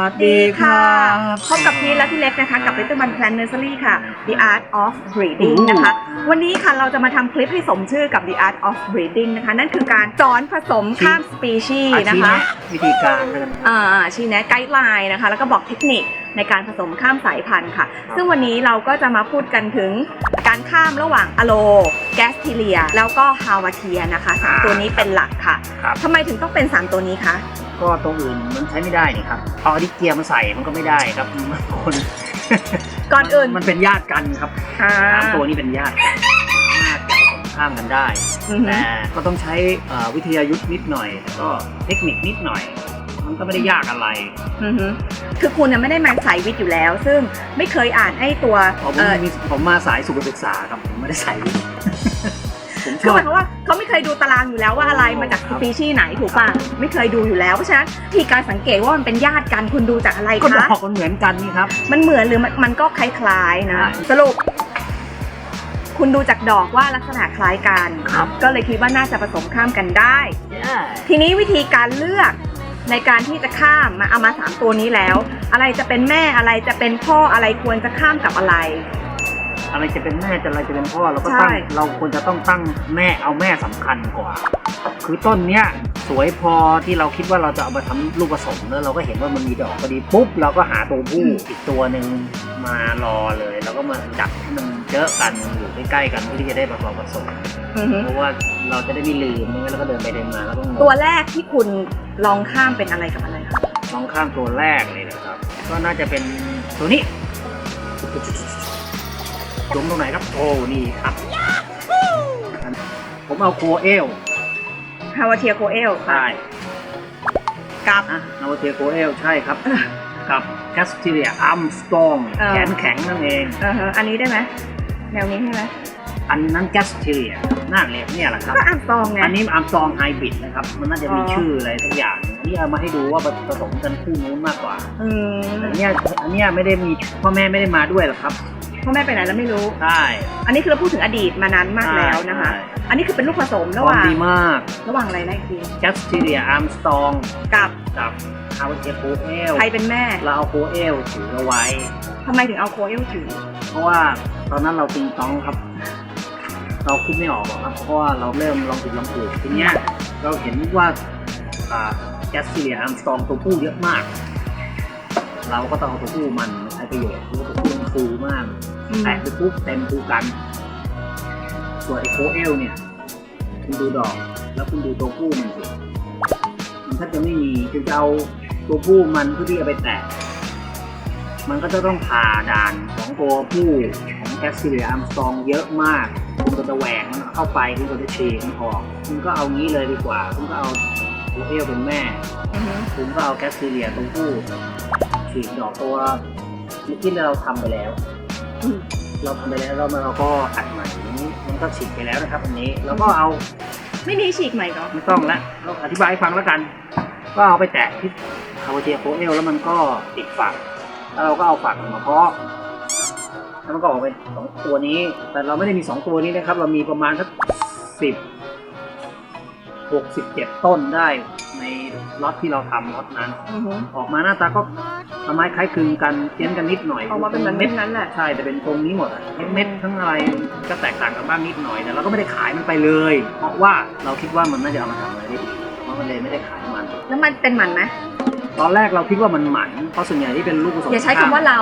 วัสดีครับพบกับพีทและพี่เล็กนะคะ กับ Little Man Plant Nursery ค่ะ The Art of Breeding นะคะ วันนี้ค่ะเราจะมาทำคลิปให้สมชื่อกับ The Art of Breeding นะคะ นั่นคือการสอนผสมข้ามสปีชีส์อานะชีคะแนะวิธีการนะครับอ่าชี้แนะไกด์ไลน์นะคะ แล้วก็บอกเทคนิคในการผสมข้ามสายพันธุ์ค่ะครับซึ่งวันนี้เราก็จะมาพูดกันถึงการข้ามระหว่างอะโล แกสทีเลีย แล้วก็ฮาวาเทียนะคะสามตัวนี้เป็นหลักค่ะครับทำไมถึงต้องเป็นสามตัวนี้คะ ก็ตัวอื่นมันใช้ไม่ได้นี่ครับเอาอะดิเกียมาใส่มันก็ไม่ได้ครับมันคนก่อนอื่น มันเป็นญาติกันครับค่ะสามตัวนี้เป็นญาติกันสามารถจะผสมข้ามกันได้อือฮึแต่ก็ต้องใช้เอ่อวิทยายุทธ์นิดหน่อยแล้วก็เทคนิคนิดหน่อย มันก็ไม่ได้ยากอะไรอือฮึคือคุณน่ะไม่ได้มาสายวิทย์อยู่แล้ว ซึ่งไม่เคยอ่านไอ้ตัวเพราะผมเออมีผมมาสายสุขศึกษาครับผมไม่ได้สายวิทย์ผมช คืออหบมายความว่าเขาไม่เคยดูตารางอยู่แล้วว่าอะไรมาจากคสรับปีชีส์ไหนถูกป่ะไม่เคยดูอยู่แล้วเพราะฉะนั้นวิธีการสังเกตว่ามันเป็นญาติกันคุณดูจากอะไรก็ดคะอกมันเหมือนกันนี่ครับ มันเหมือนหรือมันมันก็คล้ายๆนะใช่สรุป คุณดูจากดอกว่าลักษณะคล้ายกัน ครับ ก็เลยคิดว่าน่าจะผสมข้ามกันได้ ทีนี้วิธีการเลือกในการที่จะข้ามมาเอามาสามตัวนี้แล้ว อะไรจะเป็นแม่อะไรจะเป็นพ่ออะไรควรจะข้ามกับอะไร อะไรจะเป็นแม่จะอะไรจะเป็นพ่อเราก็ใช่ตั้งเราควรจะต้องตั้งแม่เอาแม่สำคัญกว่า คือต้นเนี้ยสวยพอที่เราคิดว่าเราจะเอามาทำลูกผสมแล้วเราก็เห็นว่ามันมีดอกพอดีปุ๊บเราก็หาตัวผู้อีกตัวหนึ่งมารอเลยแล้วก็มาจับให้มันเจอกันอยู่ใกล้ๆกันเพื่อที่จะได้มาผสมอือฮึเพราะว่าเราจะได้ไม่ลืมไม่งั้นเราก็เดินไปเดินมาแล้วก็งง ตัวแรกที่คุณลองข้ามเป็นอะไรกับอะไรคะลองข้ามตัวแรกเลยนะครับ ก็น่าจะเป็นตัวนี้ จมตรงไหนครับ โอ้นี่ครับ ผมเอาโคเอลฮาวาเทียโคเอลใช่กับนะนาวเทียโคเอลใช่ครับ กับแคสติเลียอัมสตองเออแขนแข็งนั่นเองเออฮะอันนี้ได้ไหมแนวนี้ใช่ไหมอันนั้นแคสติเลียหน้าเล็บเนี่ยแหละครับก็อ่างซองไงอันนี้อัมสตองไฮบริดนะครับ มันน่าจะมีอ๋อชื่ออะไรสักอย่างอันนี้เอามาให้ดูว่าผสมกันคู่นู้นมากกว่าอืมแต่เนี้ยอันเนี้ยไม่ได้มีพ่อแม่ไม่ได้มาด้วยหรอกครับ พ่อแม่ไปไหนแล้วไม่รู้ ใช่อันนี้คือเราพูดถึงอดีตมานานมากแล้วนะคะใช่อันนี้คือเป็นลูกผสมใช่ระหว่างดีมาก ระหว่างอะไรนะอีกทีแคสติเลียอาร์มสตองกับกับฮาวเทียโคเอลใครเป็นแม่ เราเอาโคเอลถือเอาไว้ทำไมถึงเอาโคเอลถือ เพราะว่าตอนนั้นเราติงต้องครับ เราคิดไม่ออกหรอกครับ เพราะว่าเราเริ่มลองผิดลองถูกทีเนี้ยเราเห็นว่าแคสติเลียอาร์มสตองตัวผู้เยอะมาก เราก็ต้องเอาตัวผู้มันมาใช้ประโยชน์เพราะว่าตัวผู้มันฟูมากอืม แตะไปปุ๊บเต็มภูกัน ส่วนไอโคเอลเนี่ย คุณดูดอก แล้วคุณดูตัวผู้มันสิมันถ้าจะไม่มีคือจะเอาตัวผู้มันเพื่อที่จะไปแตะมันก็จะต้องผ่าด่านของตัวผู้ของแคสซิเลียอัมสตองเยอะมากคุณก็จะแหวกมันเข้าไปคุณก็จะฉีกมันออกคุณก็เอางี้เลยดีกว่า คุณก็เอาโคเอลเป็นแม่อือฮึคุณก็เอาแคสซิเลียตัวผู้ฉีกดอกตัวเมื่อกี้เราทำไปแล้วอืม เราทำไปแล้วแล้วเราก็อัดใหม่นี้มันก็ฉีกไปแล้วนะครับอันนี้แล้วก็เอาไม่มีฉีกใหม่เหรอไม่ต้องละเราอธิบายให้ฟังแล้วกัน ก็เอาไปแตะที่คาร์บอนเทียโคเอลแล้วมันก็ติดฝักแล้วเราก็เอาฝักมาเพาะแล้วมันก็ออกเป็นสองตัวนี้ แต่เราไม่ได้มีสองตัวนี้นะครับ เรามีประมาณสักสิบหกสิบเจ็ดต้นได้ในล็อตที่เราทำล็อตนั้นอือฮึออกมาหน้าตาก็ทำ ไมคล้ายคลึงกันเพี้ยนกันนิดหน่อยออกมาเป็นแบบเม็ดนั้นแหละ ใช่แต่เป็นตรงนี้หมดอะเม็ดๆทั้งอะไรก็แตกต่างกันบ้างนิดหน่อยแต่เราก็ไม่ได้ขายมันไปเลย เพราะว่าเราคิดว่ามันน่าจะเอามาทำอะไรได้ดีเพราะมันเลยไม่ได้ขายมัน แล้วมันเป็นหมันไหมตอนแรกเราคิดว่ามันหมันเพราะส่วนใหญ่ที่เป็นลูกผสมอย่าใช้คำว่าเรา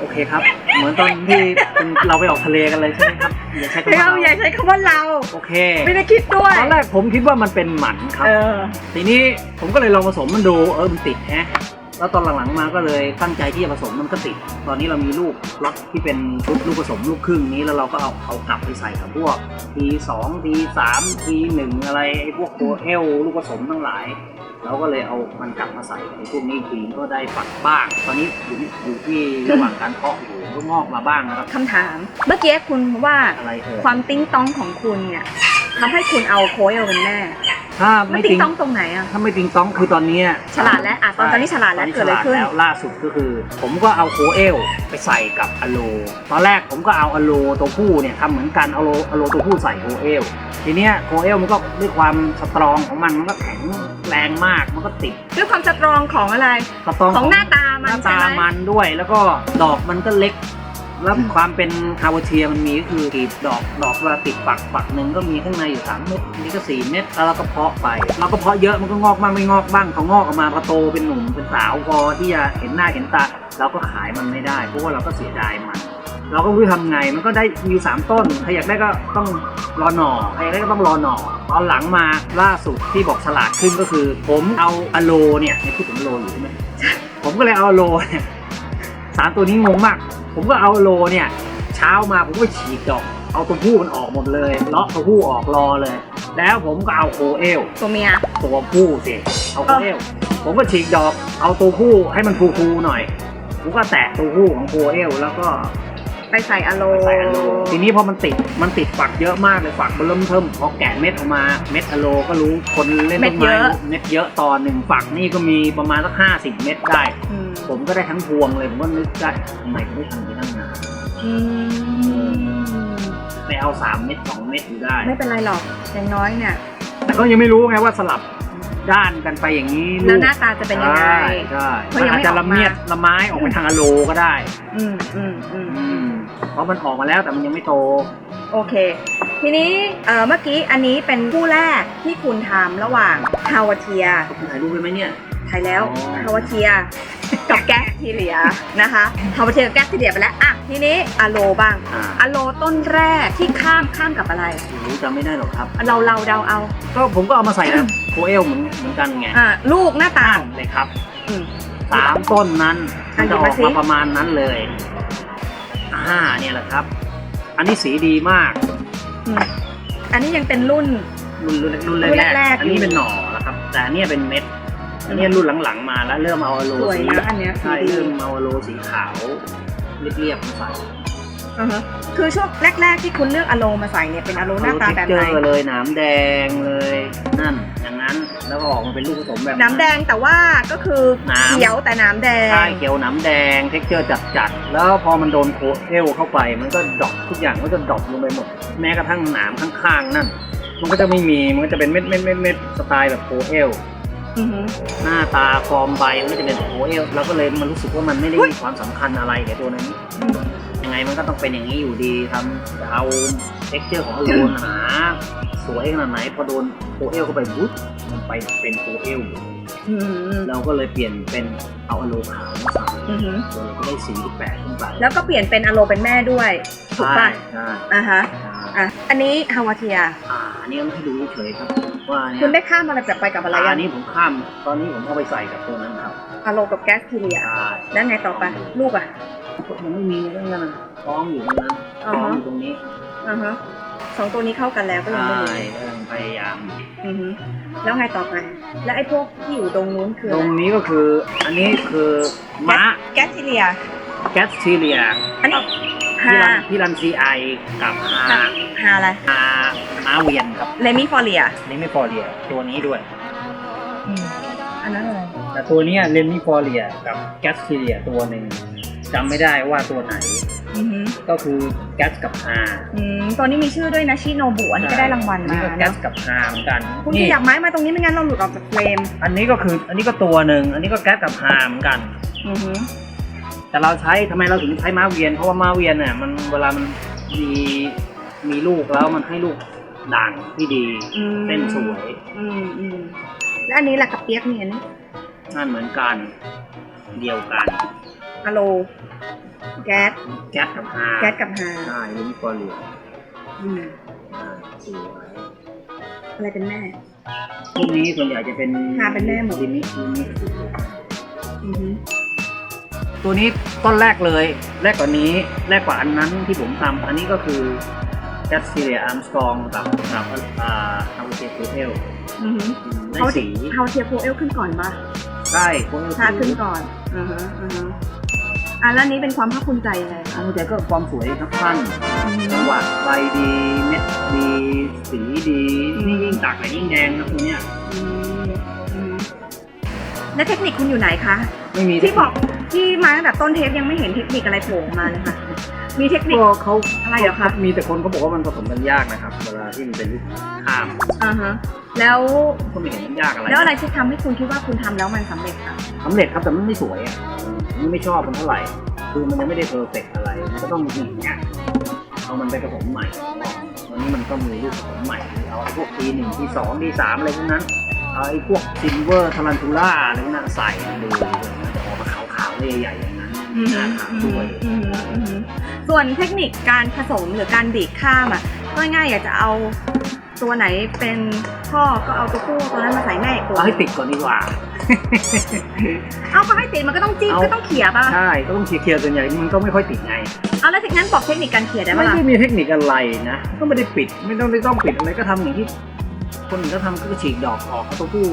โอเคครับ เหมือนตอนที่เป็นเราไปออกทะเลกันเลยใช่ไหมครับอย่าใช้คำว่าเราอย่าเราใช้คำว่าเรา โอเค ไม่ได้คิดด้วย ตอนแรกผมคิดว่ามันเป็นหมันครับ เออ ทีนี้ผมก็เลยลองผสมมันดูเออมันติดแฮะ แล้วตอนหลังๆมาก็เลยตั้งใจที่จะผสมมันก็ติด ตอนนี้เรามีลูกล็อตที่เป็นชุดลูกผสมลูกครึ่งนี้แล้วเราก็เอาเอากลับไปใส่กับพวกทีสองทีสามทีหนึ่งอะไรไอ้พวกโคเอลลูกผสมทั้งหลาย เราก็เลยเอามันกลับมาใส่ในพวกนี้อีกทีก็ได้ฝักบ้าง ตอนนี้อยู่ที่อยู่ที่ระหว่างการเพาะอยู่ก็งอกมาบ้างนะครับ คำถาม เมื่อกี้คุณว่าอะไรเอ่ยความติ้งต้องของคุณเนี่ยทำให้คุณเอาโคเอลเป็นแม่ ถ้ามันไม่ติ๊ติงงต้องตรงไหนอะ ถ้าไม่ติงต้องคือตอนเนี้ยฉลาดแล้วอะตอนตอนนี้ฉลาดแล้วตนนี้เกิดอะไรขึ้น ฉลาแล้วล่าสุดก็คือ ผมก็เอาโคเอลไปใส่กับอโล ตอนแรกผมก็เอาอโลตัวผู้เนี่ยทำเหมือนกันเอาโลอโลตัวผู้ใส่โคเอลทีเนี้ยโคเอลมันก็ด้วยความสตรองของมันมันก็แข็งแรงมากมันก็ติดด้วยความสตรองของอะไร สตรองของหน้าตาหมันน้าใช่ตาไหมมันด้วย แล้วก็ดอกมันก็เล็ก แล้วความเป็นฮาวเทียมันมีก็คือกลีบดอกดอกเวลาติดฝักฝักหนึ่งก็มีข้างในอยู่สามเม็ดนนี้ก็สี่เม็ดแล้วเราก็เพาะไป เราก็เพาะเยอะมันก็งอกบ้างไม่งอกบ้างพองอกออกมาพอโตเป็นหนุ่มเป็นสาวพอที่จะเห็นหน้าเห็นตาเราก็ขายมันไม่ได้เพราะว่าเราก็เสียดายมัน เราก็ไม่รู้ทำไงมันก็ได้มีสามต้นใครอยากได้ก็ต้องรอหน่อใครอยากได้ก็ต้องรอหน่อตอนหลังมาล่าสุดที่บอกฉลาดขึ้นก็คือ ผมเอาอะโลเนี่ยในที่ผมโลอยู่ใช่ไหมผมก็เลยเอาอโลเนี่ย สามตัวนี้งงมาก ผมก็เอาอะโลเนี่ยเช้ามาผมก็ไปฉีกดอก เอาตัวผู้มันออกหมดเลยเลาะตัวผู้ออกรอเลย แล้วผมก็เอาโคเอลตัวเมีย ตัวผู้สิเอาโคเอลผมก็ฉีกดอก เอาตัวผู้ให้มันฟูๆหน่อย ผมก็แตะตัวผู้ของโคเอลแล้วก็ ไปใส่อะโล ใส่อะโลทีนี้พอมันติดมันติดฝักเยอะมากเลยฝักเริ่มเทิมพอแกะเม็ดออกมาเม็ดอะโลก็รู้คนเล่นต้นไม้รู้เม็ดเยอะต่อหนึ่งฝักนี่ก็มีประมาณสักห้าสิบเม็ดได้ อืมผมก็ได้ทั้งพวงเลยผมก็นึกได้ทำไมผมไม่ทำไปตั้งนานอืมไปเอาสามเม็ดสองเม็ดอยู่ได้ ไม่เป็นไรหรอกอย่างน้อยเนี่ย แต่ก็ยังไม่รู้ไงว่าสลับด้านกันไปอย่างนี้แล้วหน้าตาจะเป็นยังไง ใช่ใช่เพราะยังอาไม่จจะออกมา ละเมียดละไม้ออกไปทางอะโลก็ได้ อืมอืมอืมอืม เพราะมันออกมาแล้วแต่มันยังไม่โต โอเค ทีนี้เอ่อเมื่อกี้อันนี้เป็นคู่แรกที่คุณทำระหว่างฮาวาเทียคุณถ่ายรูปไว้ไหมเนี่ย ไทยแล้วอ๋อ ฮาวาเทียกับแก๊สทีเลียนะคะฮาวาเทียกับแก๊สทีเลียไปแล้วอะทีนี้อะโลบ้างอ่าอะโลต้นแรกที่ข้ามข้ามกับอะไรรู้จำไม่ได้หรอกครับ เราเราเดาเอาก็ผมก็เอามาใส่กับโคเอลเหมือนเหมือนกันไงอ่าลูกหน้าตาเลยครับอืม สามต้นนั้นอะมันจะออกหยิบมาสิมาประมาณนั้นเลย อ่าเนี่ยแหละครับ อันนี้สีดีมาก อืมอันนี้ยังเป็นรุ่น รุ่นรุ่นรุ่นรุ่นแรกแรกๆ ๆอันนี้เป็นหน่อแล้วครับ แต่อันเนี้ยเป็นเม็ด อันเนี้ยรุ่นหลังๆมาแล้วเริ่มเอาอะโลสวยสีนะอันเนี้ยสีใช่ดี เริ่มเอาอะโลสีขาวเรียบๆมาใส่ อือฮะคือช่วงแรก ๆ ที่คุณเลือกอะโลมาใส่เนี่ยเป็นอะโลหน้าตาแบบเจไหนอเลยหนามแดงเลยนั่นอย่างนั้นแล้วก็ออกมาเป็นลูกผสมแบบ น้ำแดงแต่ว่าก็คือน้ำ เขียวแต่น้ำแดง ใช่เขียวหนามแดงเท็กเจอร์จัดๆแล้วพอมันโดนโคเอลเข้าไป มันก็ดรอปทุกอย่างก็จะดรอปลงไปหมด แม้กระทั่งหนามข้างๆนั่น มันก็จะไม่มีมันก็จะเป็นเม็ดเม็ดเม็ดเม็ดสไตล์แบบโคเอลอือฮึ หน้าตาฟอร์มใบมันก็จะเป็นโคเอลเราก็เลยมันรู้สึกว่ามันไม่ได้มีความสำคัญอะไรกับตัวนั้นอืม ยังไงมันก็ต้องเป็นอย่างนี้อยู่ดีทำจะเอาเท็กเจอร์ของอโลนหนาสวยขนาดไหนพอโดนโคเอลเข้าไปบุ๊บมันไปเป็นโคเอลอืมเราก็เลยเปลี่ยนเป็นเอาอโลขาวมาใส่อือฮึเราก็ได้สีที่แปลกขึ้นไปแล้วก็เปลี่ยนเป็นอะโลเป็นแม่ด้วยถูกป่ะใช่อ่าฮะใช่อะอันนี้ฮาวาเทียอ่าอันนี้ไม่ให้ดูเฉยๆครับว่าเนี่ยคุณได้ข้ามอะไรจากไปกับอะไรอัอะนนี้ผมข้าม ตอนนี้ผมเอาไปใส่กับตัวนั้นครับอะโลกับแก๊สทีเลียใช่แล้วไงต่อไปลูกอะ ยังไม่มีเรื่องนั้นท้องอยู่ตรงนั้นอ่าท้องฮะอยู่ตรงนี้อ่าฮะสองตัวนี้เข้ากันแล้วก็ยังใช่ไม่มีกำลังพยายามอือฮึแล้วไงต่อไป แล้วไอ้พวกที่อยู่ตรงนู้นคือตอะรงไรนี้ก็คือ อันนี้คือม้าแก๊สทีเลียแกสทีเลียอันนี้กับฮาพี่รันพี่รันซีไอกับฮาฮาฮาอะไรฮาม้าเวียนครับเลมิฟอเรียเลมิฟอเรียตัวนี้ด้วยอันนั้นอะไรแต่ตัวเนี้เลมิฟอเรียกับแกสทีเลียตัวหนึ่ง จำไม่ได้ว่าตัวไหน อือฮึก็คือแกสกับฮาอืมตัวนี้มีชื่อด้วยนะชิโนบุอันนี้ก็ได้รางวัลอันมานี้ก็แกเนสอะกับฮาเหมือนกันคุณนี่ขยับไม้มาตรงนี้ไม่งั้นเราหลุดออกจากเฟรมอันนี้ก็คืออันนี้ก็ตัวหนึ่งอันนี้ก็แกสกับฮาเหมือนกัน อือฮึแต่เราใช้ทำไมเราถึงใช้ม้าเวียน เพราะว่าม้าเวียนเนี่ยมันเวลามันมีมีลูกแล้วมันให้ลูกด่างที่ดีอืมเส้นสวยอืมอืมแล้วอันนี้แหละกับเปียกเนี่ยอันนี่นั่นเหมือนกันเดียวกัน อะโล แก๊ส แก๊สกับฮาแก๊สกับฮาใช่ลิมิฟอเรียอืมอ่าสวยอะไรเป็นแม่ พวกนี้ส่วนใหญ่จะเป็นฮาเป็นแม่หมด ลิมิลิมิอือฮึตัวนี้ต้นแรกเลย แรกกว่านี้ แรกกว่าอันนั้นที่ผมทำอันนี้ก็คือแกสซีเรียอาร์มสตรองกับกับอ่าฮาวเทียคูเอลอือฮึได้เขาสีเฮาเทียโคเอลขึ้นก่อนปะใช่คูเอลชาขึ้นก่อนอือฮึอือฮึ อะแล้วอันนี้เป็นความภาคภูมิใจยังไงคะ ทางแต่ก็ความสวยครับท่านอืมจังหวะใบดีเม็ดดีสีดีนี่ยิ่งตักแต่ยิ่งแดงนะพวกเนี้ยอืมอืมแล้วเทคนิคคุณอยู่ไหนคะ ไม่มีที่บอกที่มาตั้งแต่ต้นเทปยังไม่เห็นเทคนิคอะไรโผล่มาเลยค่ะ มีเทคนิค ก็เขาอะไรเหรอคะ มีแต่คนเขาบอกว่ามันผสมกันยากนะครับ เวลาที่มันเป็นลูกข้ามอ่าฮะ แล้วก็ไม่เห็นมันยากอะไรแล้วอะไรที่ทำให้คุณคิดว่าคุณทำแล้วมันสำเร็จคะสำเร็จครับแต่มันไม่สวยอะมั นไม่ชอบมันเท่าไหร่ คือมันยังไม่ได้เพอร์เฟกอะไร มันก็ต้องมีอย่างเงี้ยเอามันไปผสมใหม่วันนี้มันก็มีลูกผสมใหม่ เอาไอ้พวกทีหนึ่งทีสองทีสามอะไรพวกนั้น เอาไอ้พวกซิลเวอร์ทารันทูล่าอะไรพวกนั้นใส่ดูมันจะออกมาขาวๆใหญ่ๆอย่างนั้นอืมหน้าขาวสวยอืมอืมส่วนเทคนิคการผสมหรือการบีบข้ามอะก็ง่ายๆอยากจะเอาตัวไหนเป็นพ่อก็เอาตัวผู้ตัวนั้นมาใส่แม่อีกตัว เอาให้ติดก่อนดีกว่า เอาก็ให้ติดมันก็ต้องจิ้มเอา ก็ต้องเขี่ยป่ะ ใช่ก็ต้องเคลียร์ๆส่วนใหญ่มันก็ไม่ค่อยติดไง เอาแล้วทีนั้นบอกเทคนิคการเขี่ยได้ไหมไม่ล่ะได้มีเทคนิคอะไรนะ ก็ไม่ได้ปิด ไม่ต้องไม่ต้องปิดอะไรก็ทำอย่างที่คนอื่นก็ทำก็ฉีกดอกออกเอาตัวผู้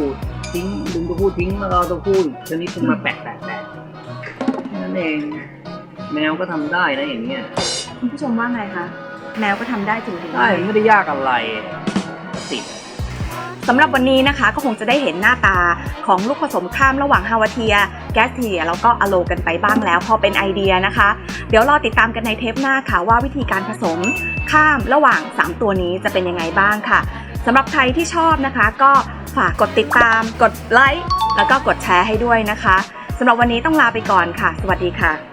ทิ้งดึงตัวผู้ทิ้งแล้วเอาตัวผู้อีกชนิดขึ้นมาแปะแปะแปะแค่นั่นเอง แมวก็ทำได้นะอย่างเงี้ยคุณผู้ชมว่าไงคะ แมวก็ทำได้จริงๆ ใช่ไม่ได้ยากอะไรติด สำหรับวันนี้นะคะก็คงจะได้เห็นหน้าตา ของลูกผสมข้ามระหว่างฮาวาเทีย แกสเทียแล้วก็อะโลกันไปบ้างแล้วพอเป็นไอเดียนะคะ เดี๋ยวรอติดตามกันในเทปหน้าค่ะว่าวิธีการผสมข้ามระหว่าง 3 ตัวนี้จะเป็นยังไงบ้างค่ะสำหรับใครที่ชอบนะคะ ก็ฝากกดติดตาม กดไลค์แล้วก็กดแชร์ให้ด้วยนะคะสำหรับวันนี้ต้องลาไปก่อนค่ะ สวัสดีค่ะ